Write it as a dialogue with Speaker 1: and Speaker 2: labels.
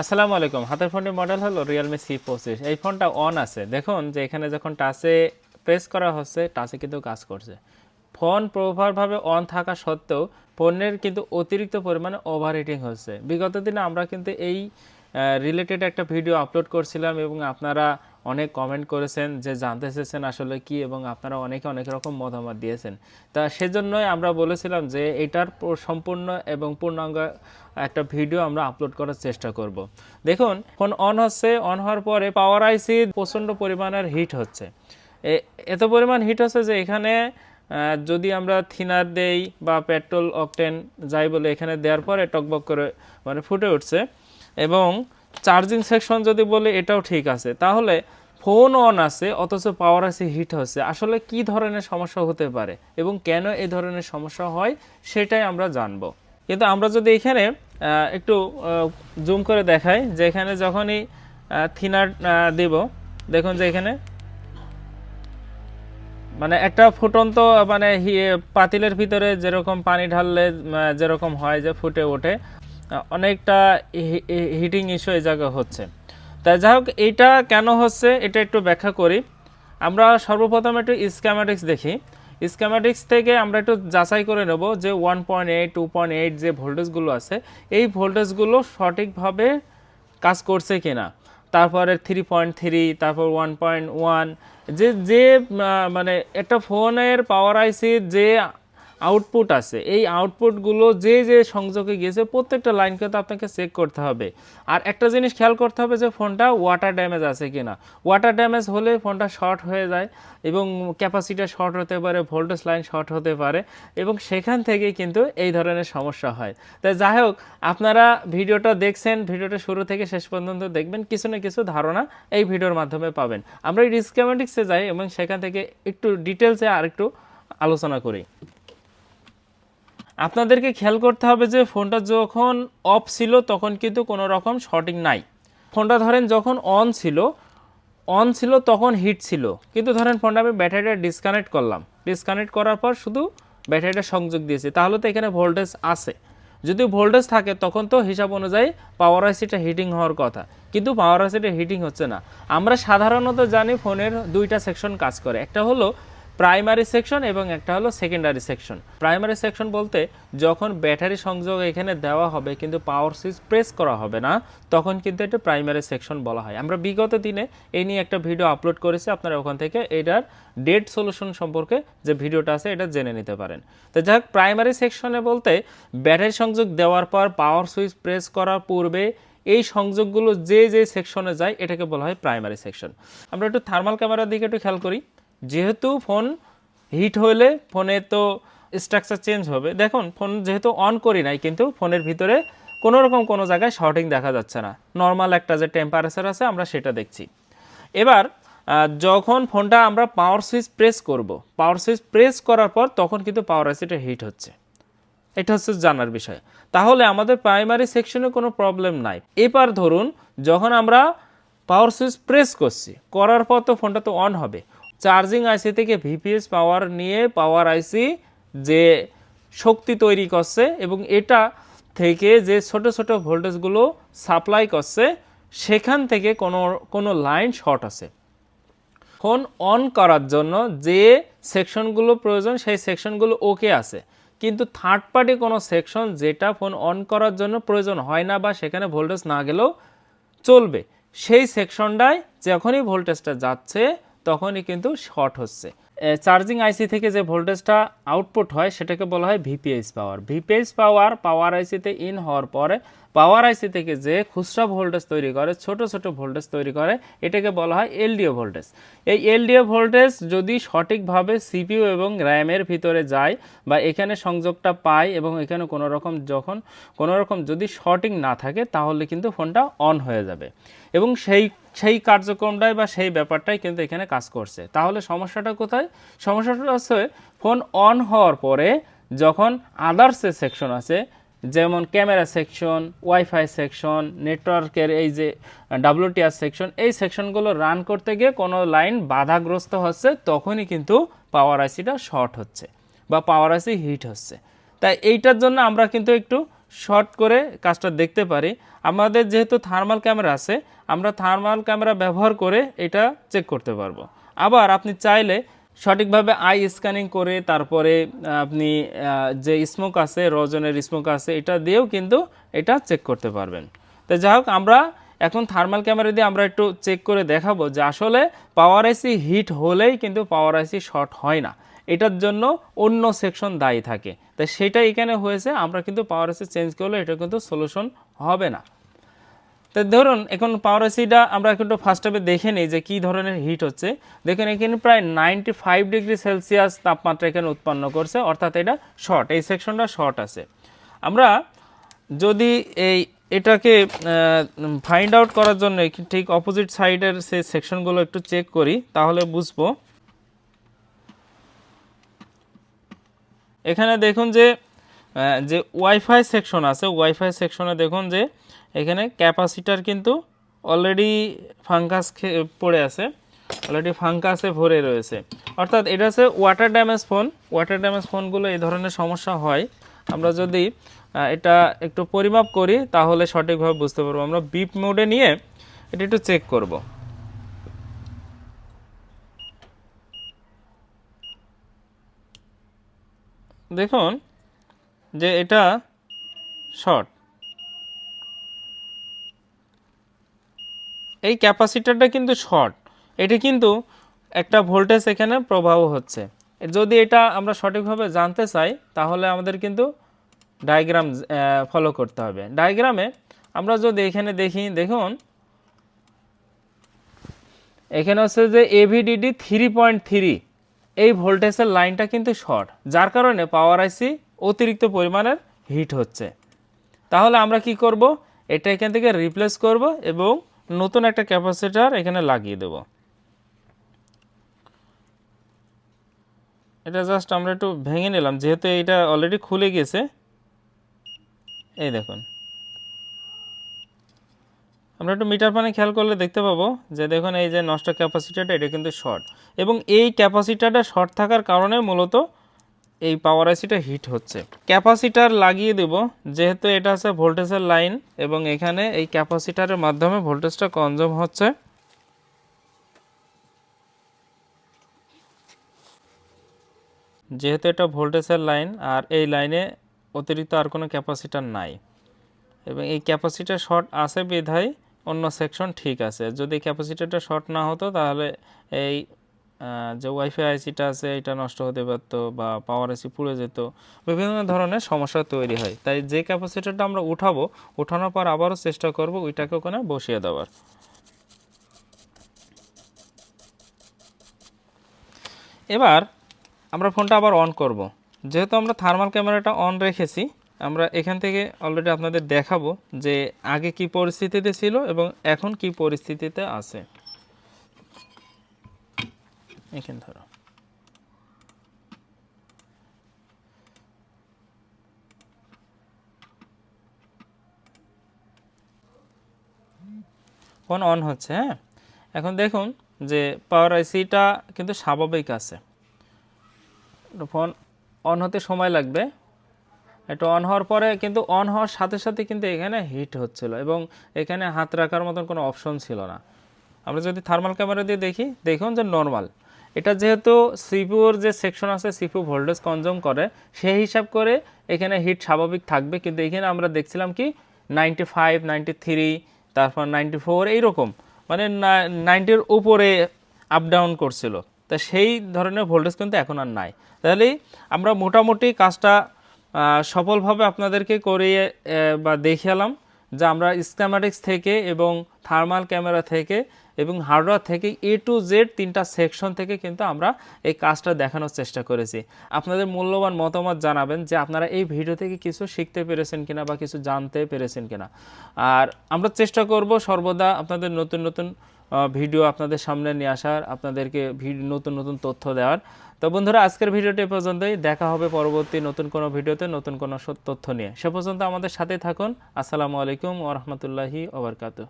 Speaker 1: আসসালামু আলাইকুম। হাতের ফোনটির মডেল হলো রিয়েলমি সি পঁচিশ। এই ফোনটা অন আছে। দেখুন যে এখানে যখন টাচে প্রেস করা হচ্ছে টাচে কিন্তু কাজ করছে। ফোন প্রভারভাবে অন থাকা সত্ত্বেও ফোনের কিন্তু অতিরিক্ত পরিমাণে ওভারহিটিং হচ্ছে। বিগত দিনে আমরা কিন্তু এই রিলেটেড একটা ভিডিও আপলোড করছিলাম এবং আপনারা অনেক কমেন্ট করেছেন যে জানতে চেয়েছেন আসলে কি এবং আপনারা অনেকে অনেক রকম মতামত দিয়েছেন। তা সেজন্যই আমরা বলেছিলাম যে এটার সম্পূর্ণ এবং পূর্ণাঙ্গ একটা ভিডিও আমরা আপলোড করার চেষ্টা করব। দেখুন ফোন অন হচ্ছে অন হওয়ার পরে পাওয়ার আইসি প্রচণ্ড পরিমাণের হিট হচ্ছে। এত পরিমাণ হিট হচ্ছে যে এখানে যদি আমরা থিনার দেই বা পেট্রোল অকটেন যাই বলে এখানে দেওয়ার পরে টকবক করে মানে ফুটে উঠছে। এবং চার্জিং সেকশন যদি বলি, এটাও ঠিক আছে। তাহলে ফোন অন আছে, অথচ পাওয়ার আছে হিট হচ্ছে। আসলে কি ধরনের সমস্যা হতে পারে এবং কেন এই ধরনের সমস্যা হয়, সেটাই আমরা জানব। কিন্তু আমরা যদি এখানে একটু জুম করে দেখাই, যে এখানে যখনই থিনার দেব, দেখুন যে এখানে মানে একটা ফুটন্ত মানে পাতিলের ভিতরে যেরকম পানি ঢাললে যেরকম হয় যে ফুটে ওঠে অনেকটা হিটিং ইস্যু এই জায়গা হচ্ছে। তাই যাই হোক এইটা কেন হচ্ছে এটা একটু ব্যাখ্যা করি। আমরা সর্বপ্রথম একটু স্ক্যামেটিক্স দেখি। স্ক্যামেটিক্স থেকে আমরা একটু যাচাই করে নেব যে one point eight two point eight যে ভোল্টেজগুলো আছে, এই ভোল্টেজগুলো সঠিকভাবে কাজ করছে কি না তারপরে থ্রি পয়েন্ট থ্রি তারপর ওয়ান পয়েন্ট ওয়ান যে যে মানে একটা ফোনের পাওয়ার আইসির যে আউটপুট আছে। এই আউটপুটগুলো যে যে সংযোগে গিয়েছে, প্রত্যেকটা লাইন কিন্তু আপনাকে চেক করতে হবে। আর একটা জিনিস খেয়াল করতে হবে যে ফোনটা ওয়াটার ড্যামেজ আছে কিনা। ওয়াটার ড্যামেজ হলে ফোনটা শর্ট হয়ে যায় এবং ক্যাপাসিটি শর্ট হতে পারে ভোল্টেজ লাইন শর্ট হতে পারে এবং সেখান থেকে কিন্তু এই ধরনের সমস্যা হয়। তাই যাই হোক, আপনারা ভিডিওটা দেখছেন, ভিডিওটা শুরু থেকে শেষ পর্যন্ত দেখবেন, কিছু না কিছু ধারণা এই ভিডিওর মাধ্যমে পাবেন। আমরা এই ডিসকামেটিক্সে যাই এবং সেখান থেকে একটু ডিটেলসে আর একটু আলোচনা করি। আপনাদেরকে খেয়াল করতে হবে যে ফোনটা যখন অফ ছিল তখন কিন্তু কোনো রকম শর্টিং নাই। ফোনটা ধরেন যখন অন ছিল অন ছিল তখন হিট ছিল। কিন্তু ধরেন ফোনটা আমি ব্যাটারিটা ডিসকানেক্ট করলাম। ডিসকানেক্ট করার পর শুধু ব্যাটারিটা সংযোগ দিয়েছি। তাহলে তো এখানে ভোল্টেজ আছে। যদি ভোল্টেজ থাকে তখন তো হিসাব অনুযায়ী পাওয়ার আইসিটা হিটিং হওয়ার কথা। কিন্তু পাওয়ার আইসিটা হিটিং হচ্ছে না। আমরা সাধারণত জানি ফোনের দুইটা সেকশন কাজ করে। একটা হলো প্রাইমারি সেকশন এবং একটা হলো সেকেন্ডারি সেকশন। প্রাইমারি সেকশন বলতে যখন ব্যাটারি সংযোগ এখানে দেওয়া হবে কিন্তু পাওয়ার সুইচ প্রেস করা হবে না, তখন কিন্তু এটা প্রাইমারি সেকশন বলা হয়। আমরা বিগত দিনে এই নিয়ে একটা ভিডিও আপলোড করেছি, আপনারা ওখান থেকে এটার ডেড সলিউশন সম্পর্কে যে ভিডিওটা আছে এটা জেনে নিতে পারেন। তো যাই প্রাইমারি সেকশনে বলতে ব্যাটারি সংযোগ দেওয়ার পর পাওয়ার সুইচ প্রেস করার পূর্বে এই সংযোগগুলো যে যে সেকশনে যায়, এটাকে বলা হয় প্রাইমারি সেকশন। আমরা একটু থার্মাল ক্যামেরার দিকে একটু খেয়াল করি। যেহেতু ফোন হিট হলে ফোনে তো স্ট্রাকচার চেঞ্জ হবে। দেখুন, ফোন যেহেতু অন করি নাই, কিন্তু ফোনের ভিতরে কোনো রকম কোনো জায়গায় শর্টিং দেখা যাচ্ছে না। নর্মাল একটা যে টেম্পারেচার আছে, আমরা সেটা দেখছি। এবার যখন ফোনটা আমরা পাওয়ার সুইচ প্রেস করব পাওয়ার সুইচ প্রেস করার পর তখন কিন্তু পাওয়ার আইসিটা হিট হচ্ছে। এটা হচ্ছে জানার বিষয়। তাহলে আমাদের প্রাইমারি সেকশনে কোনো প্রবলেম নাই। এবার ধরুন, যখন আমরা পাওয়ার সুইচ প্রেস করছি, করার পর তো ফোনটা তো অন হবে। চার্জিং আইসি থেকে ভিপিএস পাওয়ার নিয়ে পাওয়ার আইসি যে শক্তি তৈরি করছে এবং এটা থেকে যে ছোট ছোট ভোল্টেজগুলো সাপ্লাই করছে, সেখান থেকে কোনো কোনো লাইন শর্ট আছে। ফোন অন করার জন্য যে সেকশনগুলো প্রয়োজন, সেই সেকশনগুলো ওকে আছে। কিন্তু থার্ড পার্টি কোনো সেকশন যেটা ফোন অন করার জন্য প্রয়োজন হয় না বা সেখানে ভোল্টেজ না গেলেও চলবে। সেই সেকশনটায় যখনই ভোল্টেজটা যাচ্ছে তখনই কিন্তু শর্ট হচ্ছে। চার্জিং আইসি থেকে যে ভোল্টেজটা আউটপুট হয়, সেটাকে বলা হয় VPS power VPS power power আইসিতে in হওয়ার পরে পাওয়ার আইসি থেকে যে খুচরা ভোল্টেজ তৈরি করে, ছোট ছোট ভোল্টেজ তৈরি করে, এটাকে বলা হয় এলডিও ভোল্টেজ এই এলডিও ভোল্টেজ যদি সঠিকভাবে সিপিইউ এবং র্যামের ভিতরে যায় বা এখানে সংযোগটা পায় এবং এখানে কোনো রকম যখন, কোনো রকম যদি শর্টিং না থাকে, তাহলে কিন্তু ফোনটা অন হয়ে যাবে। এবং সেই সেই কার্যক্রমটাই বা সেই ব্যাপারটাই কিন্তু এখানে কাজ করছে। তাহলে সমস্যাটা কোথায়? সমস্যাটা হচ্ছে ফোন অন হওয়ার পরে যখন আদার্স সেকশন আছে, যেমন ক্যামেরা সেকশন ওয়াইফাই সেকশন নেটওয়ার্কের এই যে ডাব্লিউটিআর সেকশন এই সেকশনগুলো রান করতে গিয়ে কোনো লাইন বাধাগ্রস্ত হচ্ছে, তখনই কিন্তু পাওয়ার আইসিটা শর্ট হচ্ছে বা পাওয়ার আইসি হিট হচ্ছে। তাই এইটার জন্য আমরা কিন্তু একটু শর্ট করে কাজটা দেখতে পারি। আমাদের যেহেতু থার্মাল ক্যামেরা আছে, আমরা থার্মাল ক্যামেরা ব্যবহার করে এটা চেক করতে পারব। আবার আপনি চাইলে সঠিকভাবে আই স্ক্যানিং করে তারপরে আপনি যে স্মোক আছে, রজনের স্মোক আছে, এটা দিয়েও কিন্তু এটা চেক করতে পারবেন। তো যাই হোক, আমরা এখন থার্মাল ক্যামেরা দিয়ে আমরা একটু চেক করে দেখাবো যে আসলে পাওয়ার আইসি হিট হলেই কিন্তু পাওয়ার আইসি শর্ট হয় না। এটার জন্য অন্য সেকশন দায়ী থাকে। তাই সেটা এখানে হয়েছে, আমরা কিন্তু পাওয়ার আইসি চেঞ্জ করলে এটা কিন্তু সলিউশন হবে না। তো ধরুন, এখন পাওয়ার এসিটা আমরা একটু ফার্স্ট স্টেপে দেখে নিই যে কী ধরনের হিট হচ্ছে। দেখুন, এখানে প্রায় নাইনটি ফাইভ ডিগ্রি সেলসিয়াস তাপমাত্রা এখানে উৎপন্ন করছে, অর্থাৎ এটা শর্ট এই সেকশনটা শর্ট আছে। আমরা যদি এই এটাকে ফাইন্ড আউট করার জন্য ঠিক অপোজিট সাইডের সেই সেকশনগুলো একটু চেক করি, তাহলে বুঝব। এখানে দেখুন যে যে ওয়াইফাই সেকশন আছে ওয়াইফাই সেকশনে দেখুন যে এখানে ক্যাপাসিটার কিন্তু অলরেডি ফাঙ্গাস পড়ে আছে অলরেডি ফাঙ্কাসে ভরে রয়েছে। অর্থাৎ এটা হচ্ছে water damage phone water damage ফোনগুলো এই ধরনের সমস্যা হয়। আমরা যদি এটা একটু পরিমাপ করি, তাহলে সঠিকভাবে বুঝতে পারব। আমরা বিপ মোডে নিয়ে এটা একটু চেক করব। দেখুন যে এটা শর্ট এই ক্যাপাসিটারটা কিন্তু শর্ট। এটি কিন্তু একটা ভোল্টেজ এখানে প্রবাহ হচ্ছে। যদি এটা আমরা সঠিকভাবে জানতে চাই, তাহলে আমাদের কিন্তু ডায়াগ্রাম ফলো করতে হবে। ডায়াগ্রামে আমরা যদি এখানে দেখি, দেখুন। এখানে হচ্ছে যে এভিডিডি থ্রি পয়েন্ট থ্রি এই ভোল্টেজের লাইনটা কিন্তু শর্ট, যার কারণে পাওয়ার আইসি অতিরিক্ত পরিমাণের হিট হচ্ছে। তাহলে আমরা কি করব? এটা এখান থেকে রিপ্লেস করব এবং নতুন একটা ক্যাপাসিটার এখানে লাগিয়ে দেব। এটা জাস্ট আমরা একটু ভেঙে নিলাম, যেহেতু এটা অলরেডি খুলে গেছে। এই দেখুন। আমরা একটু মিটার পানে খেয়াল করলে দেখতে পাবো যে দেখুন এই যে নষ্ট ক্যাপাসিটারটা, এটা কিন্তু শর্ট। এবং এই ক্যাপাসিটারটা শর্ট থাকার কারণে মূলত এই পাওয়ার আইসিটা হিট হচ্ছে। ক্যাপাসিটার লাগিয়ে দেব, যেহেতু এটা আছে ভোল্টেজের লাইন এবং এখানে এই ক্যাপাসিটারের মাধ্যমে ভোল্টেজটা কনজিউম হচ্ছে। যেহেতু এটা ভোল্টেজের লাইন আর এই লাইনে অতিরিক্ত আর কোনো ক্যাপাসিটার নাই। এবং এই ক্যাপাসিটার শর্ট আছে বিধায় অন্য সেকশন ঠিক আছে। যদি ক্যাপাসিটারটা শর্ট না হতো, তাহলে এই যে ওয়াইফাই আইসিটা আছে, এটা নষ্ট হতে পারতো বা পাওয়ার আইসি পুড়ে যেত, বিভিন্ন ধরনের সমস্যা তৈরি হয়। তাই যে ক্যাপাসিটারটা আমরা উঠাবো, উঠানোর পর আবারও চেষ্টা করব ওইটাকে ওখানে বসিয়ে দেওয়ার। এবার আমরা ফোনটা আবার অন করব। যেহেতু আমরা থার্মাল ক্যামেরাটা অন রেখেছি, আমরা এখান থেকে অলরেডি আপনাদের দেখাবো যে আগে কি পরিস্থিতিতে ছিল এবং এখন কি পরিস্থিতিতে আছে। এখানে ধরো। ফোন অন হচ্ছে হ্যাঁ? এখন দেখুন যে পাওয়ার আইসিটা কিন্তু স্বাভাবিক আছে। ফোন অন হতে সময় লাগবে। একটু অন হওয়ার পরে কিন্তু অন হওয়ার সাথে সাথে কিন্তু এখানে হিট হচ্ছিল এবং এখানে হাত রাখার মতন কোনো অপশন ছিল না। আমরা যদি থার্মাল ক্যামেরা দিয়ে দেখি, দেখুন যে নর্মাল এটা যেহেতু সিপিউর যে সেকশন আছে সিপিউ ভোল্টেজ কনজিউম করে, সেই হিসাব করে এখানে হিট স্বাভাবিক থাকবে। কিন্তু এখানে আমরা দেখছিলাম কি নাইনটি ফাইভ নাইনটি থ্রি তারপর নাইনটি ফোর এইরকম। মানে নাইনটির উপরে আপ ডাউন করছিল। তা সেই ধরনের ভোল্টেজ কিন্তু এখন আর নাই। তাহলে আমরা মোটামুটি কাজটা সফলভাবে আপনাদেরকে করিয়ে বা দেখালাম যে আমরা স্ক্যামেটিক্স থেকে এবং থার্মাল ক্যামেরা থেকে এবং হার্ডওয়্যার থেকে এ টু জেড তিনটা সেকশন থেকে কিন্তু আমরা এই কাজটা দেখানোর চেষ্টা করেছি। আপনাদের মূল্যবান মতামত জানাবেন যে আপনারা এই ভিডিও থেকে কিছু শিখতে পেরেছেন কিনা বা কিছু জানতে পেরেছেন কিনা। আর আমরা চেষ্টা করব সর্বদা আপনাদের নতুন নতুন ভিডিও আপনাদের সামনে নিয়ে আসার, আপনাদেরকে নতুন নতুন তথ্য দেওয়ার। তো বন্ধুরা, আজকের ভিডিওটি এ পর্যন্তই। দেখা হবে পরবর্তী নতুন কোনো ভিডিওতে নতুন কোনো তথ্য নিয়ে। সে পর্যন্ত আমাদের সাথে থাকুন। আসসালামু আলাইকুম ওরহমতুল্লাহি ওবরকাতু